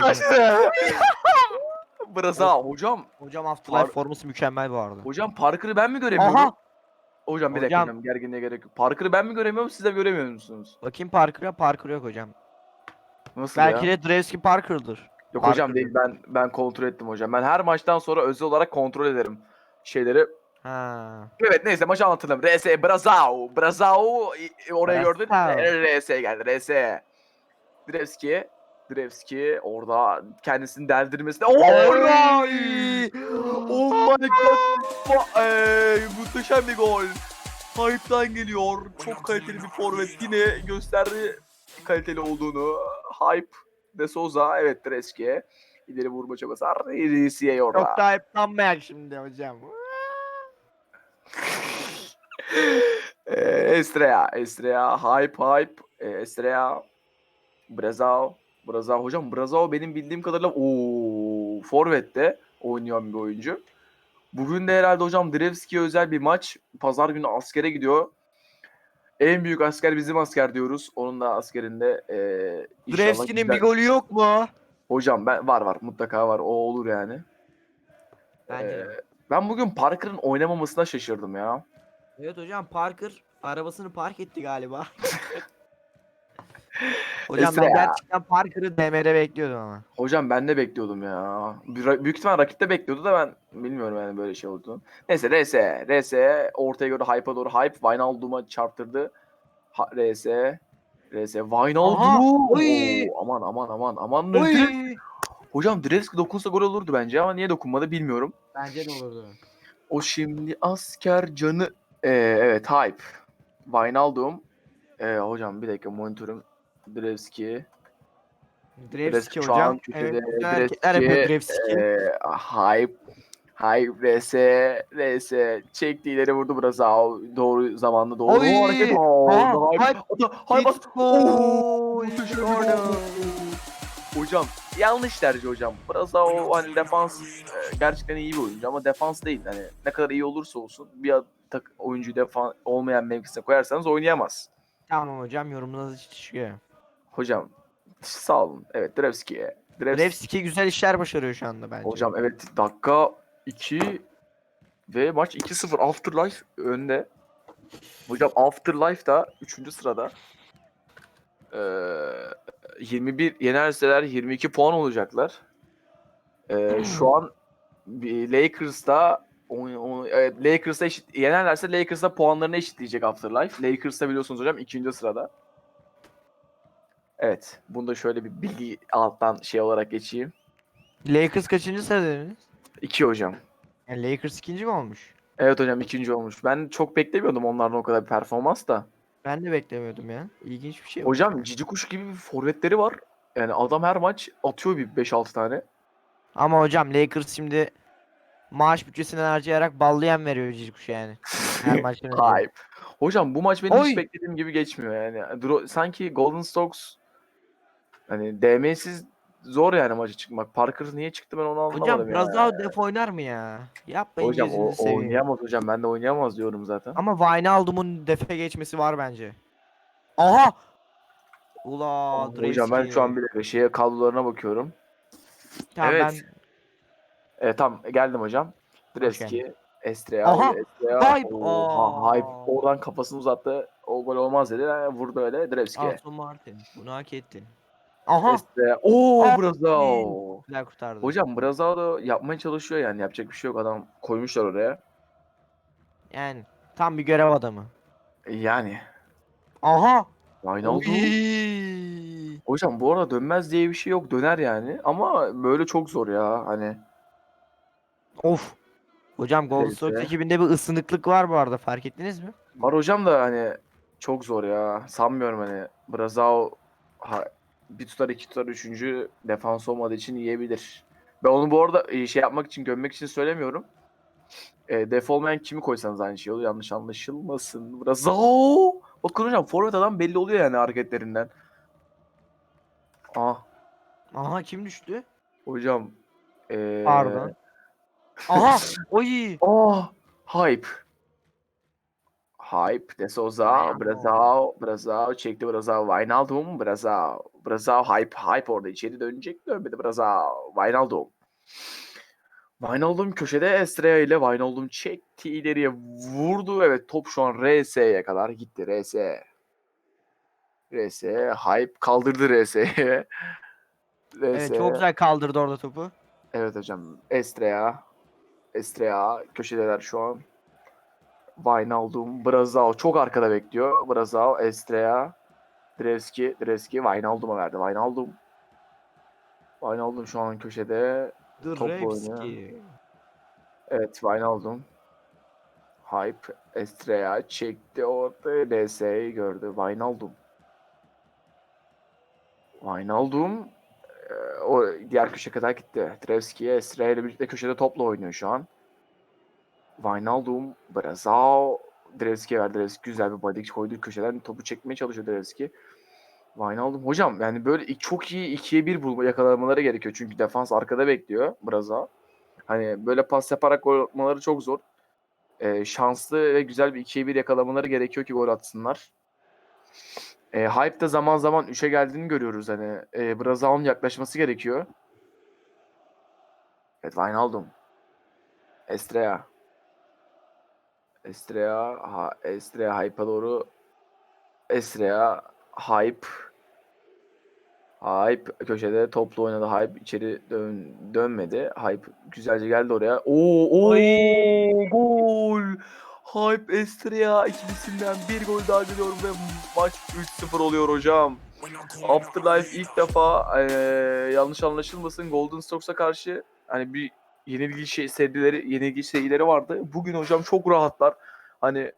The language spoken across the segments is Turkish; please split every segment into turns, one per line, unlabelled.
Kaçtı. Braza hocam.
Hocam Afterlife
Par-
forması mükemmel bu arada.
Hocam Parker'ı ben mi göremiyorum?
Aha.
Hocam bir dakika
Hocam.
hocam gerginliğe gerek yok. Parker'ı ben mi göremiyorum siz de göremiyor musunuz?
Bakayım Parker'a Parker yok hocam.
Nasıl
Belki
ya?
de Drewski Parker'dır.
Yok
Parker
hocam değil ben ben kontrol ettim hocam. Ben her maçtan sonra özel olarak kontrol ederim şeyleri.
Ha.
Evet neyse maçı anlatalım. RS Brazao. Brazao i- oraya gördün.
Brazao.
RS geldi. RS. Drevski. Drevski orada kendisini deldirmesine.
Olay!
oh my god. Ey, muhteşem bir gol. Hype'dan geliyor. Çok kaliteli bir forvet. Yine gösterdi kaliteli olduğunu. Hype de Souza. Evet Drevski. İleri vurma çabası. Risiye orada.
Çok da ayıplanmayak şimdi hocam.
Ee, Estrella, Estrella, hype hype, ee, Estrella, Brazao, hocam Brazao benim bildiğim kadarıyla o Forvet'te oynayan bir oyuncu. Bugün de herhalde hocam Drevski'ye özel bir maç. Pazar günü askere gidiyor. En büyük asker bizim asker diyoruz. Onun da askerinde
Drewski'nin
güzel-
bir golü yok mu?
Hocam ben var var mutlaka var. O olur yani.
Bence.
Ee, ben bugün Parker'ın oynamamasına şaşırdım ya.
Evet hocam Parker arabasını park etti galiba. hocam
Esra
ben
ya.
gerçekten Parker'ı DM'de bekliyordum ama.
Hocam ben de bekliyordum ya. Büyük, büyük ihtimal rakip de bekliyordu da ben bilmiyorum yani böyle şey olduğunu. Neyse RS. RS ortaya göre hype'a doğru hype. Wijnaldum'a çarptırdı. Ha, RS. RS. Wijnaldum.
oy.
Oo, aman aman aman aman.
Oy!
Direkt- Hocam Drevski dokunsa gol olurdu bence ama niye dokunmadı bilmiyorum.
Bence de olurdu.
O şimdi asker canı. Ee, evet hype. Wijnaldum. Ee, hocam bir dakika monitörüm. Drevski.
Drewski
şu an
hocam. Evet, yapıyor
Drevski, hype. Hype RS. RS. Çekti ileri vurdu Brazao. Doğru zamanda doğru
Oy!
hareket.
Aa,
hype.
hype.
Hype. Hocam yanlış tercih hocam. Brazao hani defans e, gerçekten iyi bir oyuncu ama defans değil. Hani ne kadar iyi olursa olsun bir tak, oyuncuyu defan olmayan mevkisine koyarsanız oynayamaz.
Tamam hocam yorumunuz hiç çıkıyor.
Hocam sağ olun. Evet Drevski'ye. Drevski.
Drewski güzel işler başarıyor şu anda bence.
Hocam evet dakika 2 ve maç 2-0 Afterlife önde. Hocam Afterlife da 3. sırada. Ee, 21 yenerseler 22 puan olacaklar. Ee, şu an Lakers'ta o- o- evet, Lakers'ta eşit yenerlerse Lakers'ta puanlarını eşitleyecek Afterlife. Lakers'ta biliyorsunuz hocam ikinci sırada. Evet. Bunu da şöyle bir bilgi alttan şey olarak geçeyim.
Lakers kaçıncı dediniz?
2 hocam.
Yani Lakers ikinci mi olmuş?
Evet hocam ikinci olmuş. Ben çok beklemiyordum onlardan o kadar bir performans da.
Ben de beklemiyordum ya. İlginç bir şey.
Hocam cici kuş gibi bir forvetleri var. Yani adam her maç atıyor bir 5-6 tane.
Ama hocam Lakers şimdi maaş bütçesini harcayarak ballayan veriyor cici kuşa yani. Her maçın.
Hype. Hocam bu maç benim
Oy!
hiç beklediğim gibi geçmiyor yani. Dro- sanki Golden Stokes hani DM'siz zor yani maça çıkmak. Parker niye çıktı ben onu anlamadım
Hocam
ya.
biraz daha def oynar mı ya? Yapmayın
Hocam o,
gözünüzü seveyim.
oynayamaz hocam. Ben de oynayamaz diyorum zaten.
Ama Wijnaldum'un defe geçmesi var bence. Aha! Ula
hocam ben şu an bir dakika şeye kadrolarına bakıyorum.
Tamam,
evet.
ben
Evet tamam geldim hocam. Dreski, Estrella,
Aha,
Estrella.
hype.
Oha, hype. Oradan kafasını uzattı. O gol olmaz dedi. Ha, Vurdu öyle Dreski.
Aston Martin. Bunu hak ettin. Aha!
Estrella. Oo
Aa,
Brazao.
Güzel kurtardı.
Hocam Brazao da yapmaya çalışıyor yani. Yapacak bir şey yok. Adam koymuşlar oraya.
Yani tam bir görev adamı.
Yani.
Aha!
Wijnaldum.
Oy!
Hocam bu arada dönmez diye bir şey yok. Döner yani. Ama böyle çok zor ya. Hani.
Of. Hocam Golden
Neyse.
State ekibinde bir ısınıklık var bu arada fark ettiniz mi?
Var hocam da hani çok zor ya. Sanmıyorum hani Brazao ha, bir tutar iki tutar üçüncü defans olmadığı için yiyebilir. Ben onu bu arada e, şey yapmak için gömmek için söylemiyorum. E, def olmayan kimi koysanız aynı şey olur. Yanlış anlaşılmasın. Brazao! Bakın hocam forvet adam belli oluyor yani hareketlerinden. Ah
Aha kim düştü?
hocam. E,
Pardon. Aha! Oy!
Oh! Hype. Hype, De Souza, Brazao, Brazao çekti Brazao, Wijnaldum, Brazao, Brazao hype, hype orada içeri dönecek, dönmedi Brazao, Wijnaldum. Wijnaldum köşede Estrella ile Wijnaldum çekti ileriye vurdu. Evet top şu an RS'ye kadar gitti. RS. RS hype kaldırdı RS'ye. RS.
Evet çok güzel kaldırdı orada topu.
Evet hocam. Estrella. Estrella köşedeler şu an. Wijnaldum, Brazao çok arkada bekliyor. Brazao, Estrella, Drevski, Drevski Wijnaldum'a verdi. Wijnaldum. Wijnaldum şu an köşede.
Drevski.
Evet Wijnaldum. Hype, Estrella çekti orada. DS'yi gördü. Wijnaldum. Wijnaldum e, o diğer köşe kadar gitti. Drevski, Estrella ile birlikte köşede topla oynuyor şu an. Wijnaldum, Brazao, Drevski'ye verdi. Drevski güzel bir body koydu köşeden topu çekmeye çalışıyor Drevski. Wijnaldum hocam yani böyle çok iyi ikiye bir bulma yakalamaları gerekiyor. Çünkü defans arkada bekliyor Brazao. Hani böyle pas yaparak gol atmaları çok zor. Ee, şanslı ve güzel bir ikiye bir yakalamaları gerekiyor ki gol atsınlar. Ee, hype de zaman zaman 3'e geldiğini görüyoruz. Hani e, Brazao'nun yaklaşması gerekiyor. Evet Wijnaldum. Estrella. Estrella, ha, Estrella Hype'a doğru. Estrella, Hype. Hype köşede toplu oynadı. Hype içeri dön, dönmedi. Hype güzelce geldi oraya. Oo, oo gol. Hype Estrella ikilisinden bir gol daha geliyor ve maç 3-0 oluyor hocam. Afterlife ilk defa eee, yanlış anlaşılmasın Golden Stalks'a karşı hani bir yenilgi şey serileri yenilgi serileri vardı. Bugün hocam çok rahatlar. Hani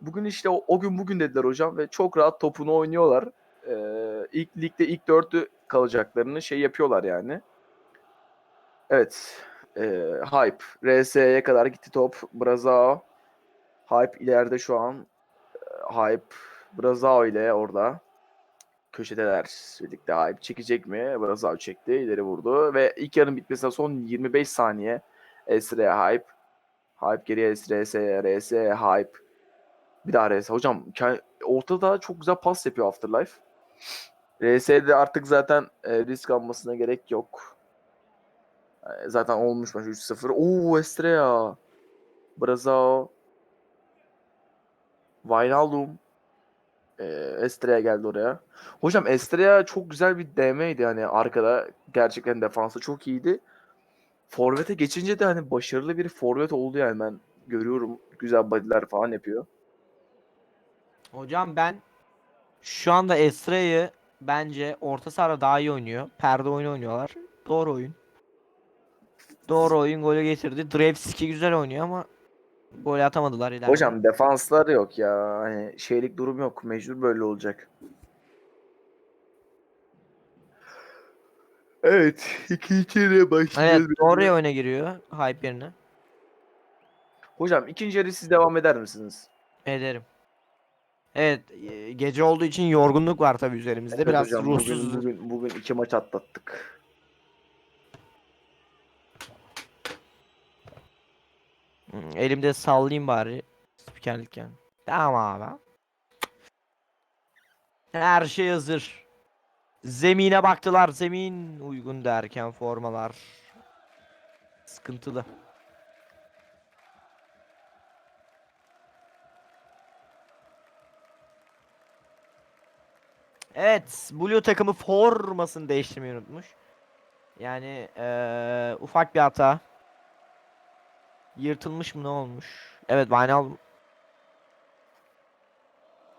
bugün işte o, o gün bugün dediler hocam ve çok rahat topunu oynuyorlar. Eee ilk ligde ilk dörtlü kalacaklarını şey yapıyorlar yani. Evet. eee, Hype. RS'ye kadar gitti top. Brazao. Hype ileride şu an. Eee, Hype. Brazao ile orada. Köşedeler birlikte Hype çekecek mi? Brazao çekti. ileri vurdu. Ve ilk yarının bitmesine son 25 saniye. Esre Hype. Hype geriye Esre, RS, Hype. Bir daha RS. Hocam ortada çok güzel pas yapıyor Afterlife. RS'de artık zaten e, risk almasına gerek yok. E, zaten olmuş maç 3-0. Oo Estrella. Brazao. Wijnaldum. E, Estrella geldi oraya. Hocam Estrella çok güzel bir DM'ydi hani arkada. Gerçekten defansı çok iyiydi. Forvet'e geçince de hani başarılı bir forvet oldu yani ben görüyorum. Güzel body'ler falan yapıyor.
Hocam ben şu anda Estrella'yı bence orta sahada daha iyi oynuyor. Perde oyunu oynuyorlar. Doğru oyun. Doğru oyun golü getirdi. Drevski güzel oynuyor ama gol atamadılar ileride.
Hocam defansları yok ya. Hani şeylik durum yok. Mecbur böyle olacak. Evet. ikinci yarıya
Evet
başlayacağız.
doğru oyuna giriyor hype yerine.
Hocam ikinci yarı siz devam eder misiniz?
Ederim. Evet e, gece olduğu için yorgunluk var tabii üzerimizde.
Evet
Biraz
hocam,
ruhsuzuz.
Bugün, bugün, bugün iki maç atlattık.
Elimde sallayayım bari. Spikerlik yani. Tamam abi. Her şey hazır. Zemine baktılar. Zemin uygun derken formalar. Sıkıntılı. Evet, Blue takımı formasını değiştirmeyi unutmuş. Yani eee, ufak bir hata. Yırtılmış mı ne olmuş? Evet Vinyl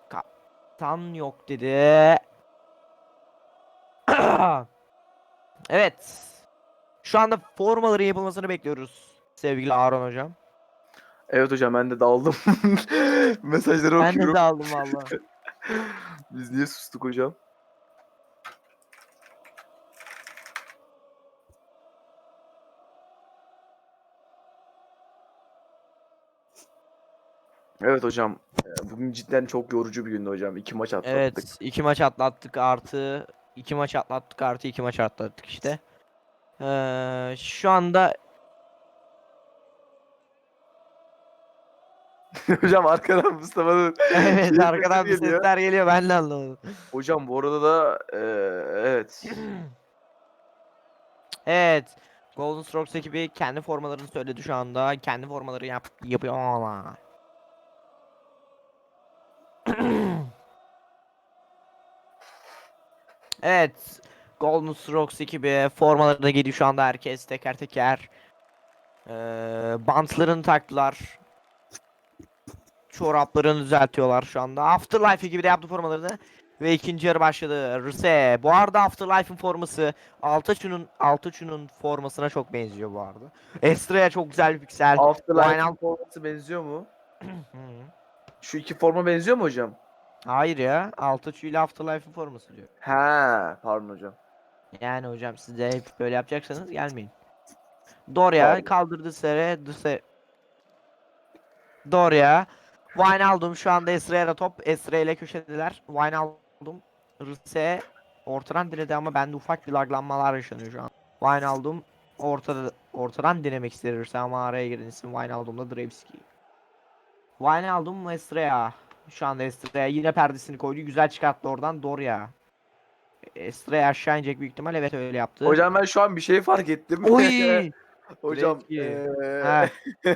Kaptan yok dedi. evet. Şu anda formaların yapılmasını bekliyoruz. Sevgili Aaron hocam.
Evet hocam ben de daldım. Mesajları
Ben
okuyorum.
de aldım valla.
Biz niye sustuk hocam? Evet hocam. e, Bugün cidden çok yorucu bir gündü hocam. İki maç atlattık.
Evet, iki maç atlattık artı iki maç atlattık artı iki maç atlattık işte. Ee, şu anda
hocam arkadan Mustafa'nın
Evet arkadan bir
geliyor.
sesler geliyor ben de anlamadım.
Hocam bu arada da eee, evet.
Evet. Golden Strokes ekibi kendi formalarını söyledi şu anda. Kendi formaları yap yapıyorlar. evet. Golden Strokes ekibi formalarına geliyor şu anda herkes teker teker. Ee, bantlarını taktılar. Çoraplarını düzeltiyorlar şu anda. Afterlife ekibi de yaptı formalarını. Ve ikinci yarı başladı. Rıse. Bu arada Afterlife'ın forması Altaçu'nun Altaçu'nun formasına çok benziyor bu arada. Estra'ya çok güzel bir piksel.
Afterlife'in
Final-
forması benziyor mu? Şu iki forma benziyor mu hocam?
Hayır ya. Altaçu ile Afterlife'ın forması diyor.
He, pardon hocam.
Yani hocam siz de hep böyle yapacaksanız gelmeyin. Doria
Pardon.
kaldırdı Sere. Duse. Doria. Wijnaldum şu anda Esra'ya top. Esra ile köşedeler. Wijnaldum. Rıse ortadan denedi ama bende ufak bir laglanmalar yaşanıyor şu an. Wijnaldum ortada ortadan denemek isterirse ama araya giren isim Wijnaldum'la Drevski. Wijnaldum Estrella. Şu anda Estrella yine perdesini koydu. Güzel çıkarttı oradan Doria. Estrella aşağı inecek büyük ihtimal. Evet öyle yaptı.
Hocam ben şu an bir şey fark ettim.
Oy!
hocam
Ha.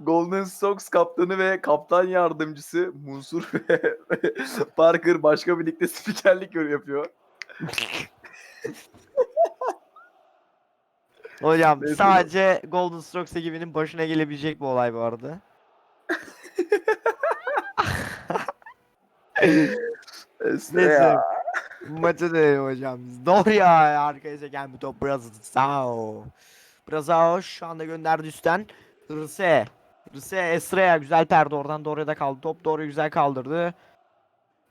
Golden Sox kaptanı ve kaptan yardımcısı Munsur ve Parker başka bir ligde spikerlik yapıyor.
Hocam sadece Golden Strokes ekibinin başına gelebilecek bir olay bu arada.
Neyse.
Maçı değil hocam. Doğru ya arkaya çeken bir top Brazao. Brazao şu anda gönderdi üstten. Rıse. Rıse Esre'ye güzel perde oradan doğruya da kaldı. Top doğruya güzel kaldırdı.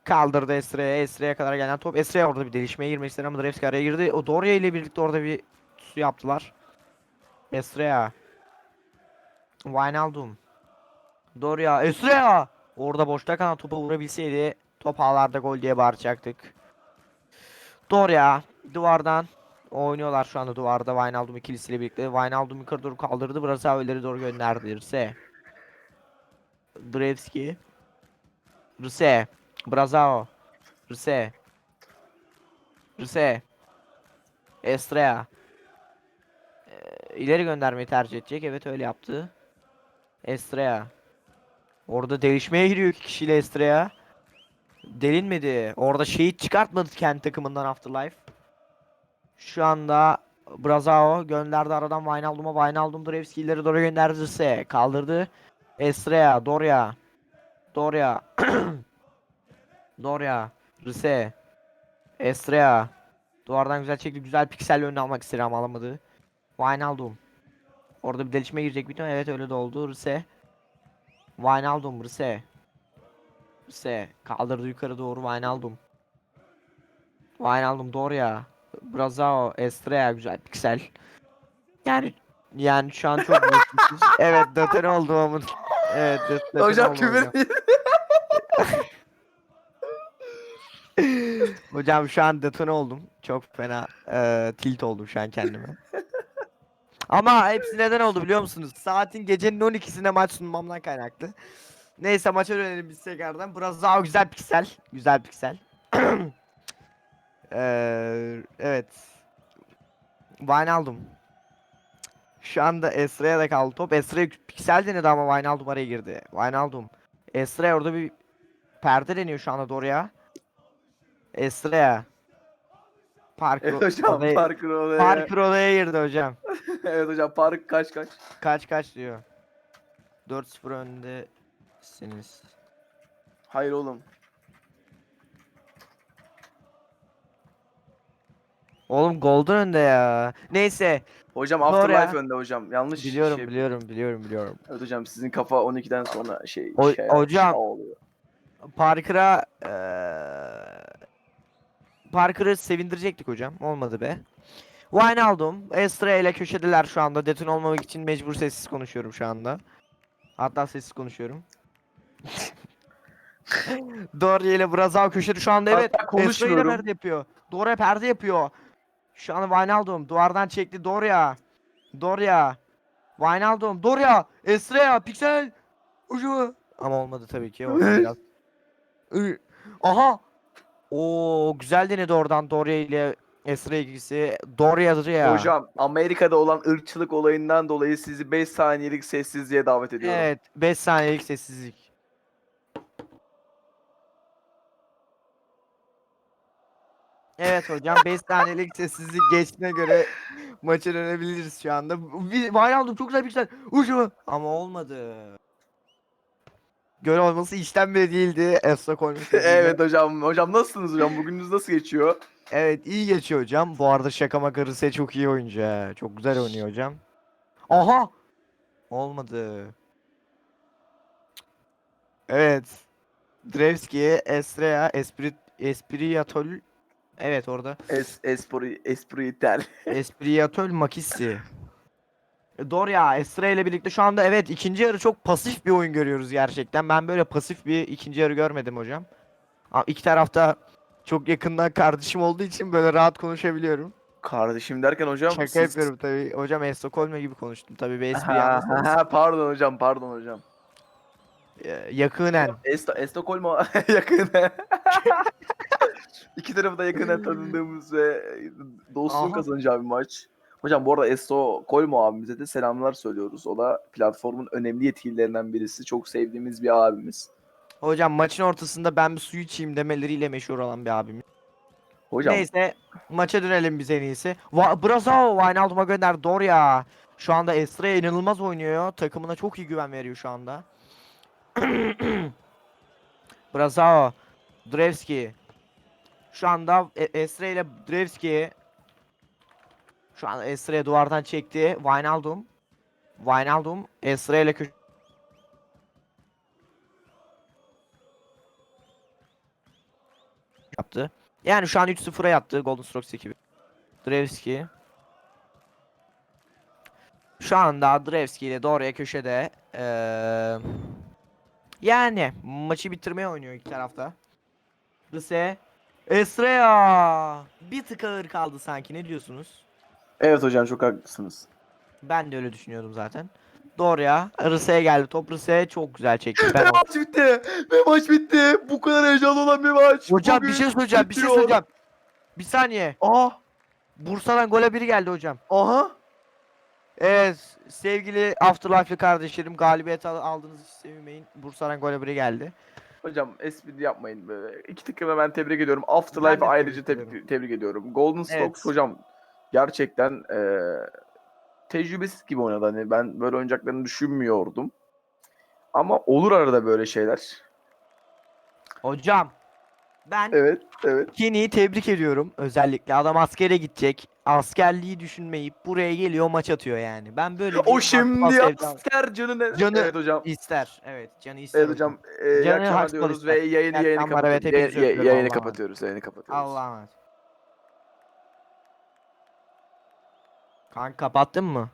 Kaldırdı Esre'ye. Esre'ye kadar gelen top. Esre'ye orada bir delişmeye girmek istedi ama Drevski araya girdi. O Doria ile birlikte orada bir su yaptılar. Esre'ye. Wijnaldum. Doria. Esre'ye. Orada boşta kalan topa vurabilseydi top ağlarda gol diye bağıracaktık. Doria duvardan oynuyorlar şu anda duvarda Wijnaldum ikilisiyle birlikte. Wijnaldum yukarı doğru kaldırdı. Burası ileri doğru gönderdi. Rse. Drevski. Rse. Brazao. Rse. Rse. Estrella. Ee, ileri göndermeyi tercih edecek. Evet öyle yaptı. Estrella. Orada değişmeye giriyor iki kişiyle Estrella. Delinmedi. Orada şehit çıkartmadı kendi takımından Afterlife. Şu anda Brazao gönderdi aradan Wijnaldum'a. Wijnaldum Drevski ileri doğru gönderdi. Rse. Kaldırdı. Estrella. Doria. Doria. Doria. Rse. Estrella. Duvardan güzel çekti. Güzel piksel önüne almak istedi ama alamadı. Wijnaldum. Orada bir delişme girecek bir tane. Evet öyle de oldu. Rse. Wijnaldum. Rse. Rse. Kaldırdı yukarı doğru Wijnaldum. Wijnaldum doğru ya. Brazao, Estrella güzel piksel. Yani yani şu an çok mutsuzuz. evet döten oldu ama. Evet dö- döten
Hocam küfür
Hocam şu an detone oldum. Çok fena eee, tilt oldum şu an kendime. Ama hepsi neden oldu biliyor musunuz? Saatin gecenin 12'sine maç sunmamdan kaynaklı. Neyse maça dönelim biz tekrardan. Burası daha güzel piksel. Güzel piksel. Eee, evet. Wijnaldum. Şu anda Esra'ya da kaldı top. Esra'ya piksel denedi ama Wijnaldum araya girdi. Wijnaldum. Esra orada bir perde deniyor şu anda doğruya. Esra'ya. Park
Evet hocam
odaya,
Parker odaya.
Parker odaya girdi hocam.
evet hocam Park kaç kaç.
Kaç kaç diyor. 4-0 öndesiniz.
Hayır oğlum.
Oğlum Golden önde ya. Neyse.
Hocam Afterlife
ya.
önde hocam. Yanlış
Biliyorum
şey.
biliyorum biliyorum biliyorum.
Evet hocam sizin kafa 12'den sonra şey,
O-
şey
hocam.
oluyor.
Parker'a eee Parker'ı sevindirecektik hocam. Olmadı be. Wijnaldum, Estra ile köşedeler şu anda. Deton olmamak için mecbur sessiz konuşuyorum şu anda. Hatta sessiz konuşuyorum. Doria ile Brazao köşede şu anda evet. Esra ile perde yapıyor. Doria perde yapıyor. Şu an Wijnaldum duvardan çekti Doria. Doria. Wijnaldum. Doria. Estrella. Pixel. Ucu. Ama olmadı tabii ki. Biraz. Aha. Oo güzel denedi oradan Doria ile Esra ikisi. Doria'dır ya.
Hocam Amerika'da olan ırkçılık olayından dolayı sizi 5 saniyelik sessizliğe davet ediyorum.
Evet 5 saniyelik sessizlik. Evet hocam 5 saniyelik sessizlik geçtiğine göre maça dönebiliriz şu anda. Wijnaldum çok güzel bir güzel. Ama olmadı. Göl olması işten bile değildi. Esra koymuş.
evet hocam. Hocam nasılsınız hocam? Bugününüz nasıl geçiyor?
Evet iyi geçiyor hocam. Bu arada şaka maka Rıse çok iyi oyuncu. Çok güzel oynuyor hocam. Aha! Olmadı. Evet. Drevski, Estrella, Esprit, Espriatol. Evet orada.
Es, espri, espritel.
Espriatol Makisi. E, Doğru ya Estra ile birlikte şu anda evet ikinci yarı çok pasif bir oyun görüyoruz gerçekten. Ben böyle pasif bir ikinci yarı görmedim hocam. İki tarafta çok yakından kardeşim olduğu için böyle rahat konuşabiliyorum.
Kardeşim derken hocam
Şaka
siz-
yapıyorum tabii. Hocam Estokolme gibi konuştum tabii. Bir espri
pardon hocam, pardon hocam.
Ee, Yakınen.
Esto, Estokolmo yakın. İki tarafı da yakından tanıdığımız ve dostluğun
Aha.
kazanacağı bir maç. Hocam bu arada Estokolmo abimize de selamlar söylüyoruz. O da platformun önemli yetkililerinden birisi. Çok sevdiğimiz bir abimiz.
Hocam maçın ortasında ben bir su içeyim demeleriyle meşhur olan bir abimiz.
Hocam
Neyse maça dönelim biz en iyisi. Va Brazo Wijnaldum'a gönder Doria. Şu anda Estrella inanılmaz oynuyor. Takımına çok iyi güven veriyor şu anda. Brazo. Drevski. Şu anda E- Estrella ile Drevski. Şu anda Estrella duvardan çekti. Wijnaldum. Wijnaldum Estrella ile köşe yaptı. Yani şu an 3-0'a yattı Golden Strokes ekibi. Drevski. Şu anda Drevski ile Doria köşede. Eee yani maçı bitirmeye oynuyor iki tarafta. Rıse. Estrella. Bir tık ağır kaldı sanki ne diyorsunuz?
Evet hocam çok haklısınız.
Ben de öyle düşünüyordum zaten. Doria. Rıse'ye geldi. Top Rıse çok güzel çekti. Ben
Ve maç bitti. Ve maç bitti. Bu kadar heyecanlı olan bir maç.
Hocam bir
Bugün
şey söyleyeceğim. Bir şey söyleyeceğim. Bir saniye.
Ah,
Bursa'dan gole biri geldi hocam.
aha.
Evet sevgili Afterlife'lı kardeşlerim galibiyet al- aldığınız için sevinmeyin. Bursa'dan gole biri geldi.
Hocam espri yapmayın böyle. İki takımı ben tebrik ediyorum.
De
ayrıca
tebrik
tebrik,
ediyorum.
Golden Strokes
Evet.
hocam gerçekten eee tecrübesiz gibi oynadı. Hani ben böyle oynayacaklarını düşünmüyordum. Ama olur arada böyle şeyler.
Hocam ben
Evet, evet.
Kenny'yi tebrik ediyorum. Özellikle adam askere gidecek. Askerliği düşünmeyip buraya geliyor maç atıyor yani. Ben böyle
O şimdi ister canı ne?
Canı-
Evet hocam.
ister. Evet canı ister.
Evet hocam. İyi
Canı
diyoruz
ister.
ve yayını yayını
evet,
kapatıyoruz. Yayını, yayını kapatıyoruz. Yayını kapatıyoruz.
Allah'a emanet. Kanka kapattın mı?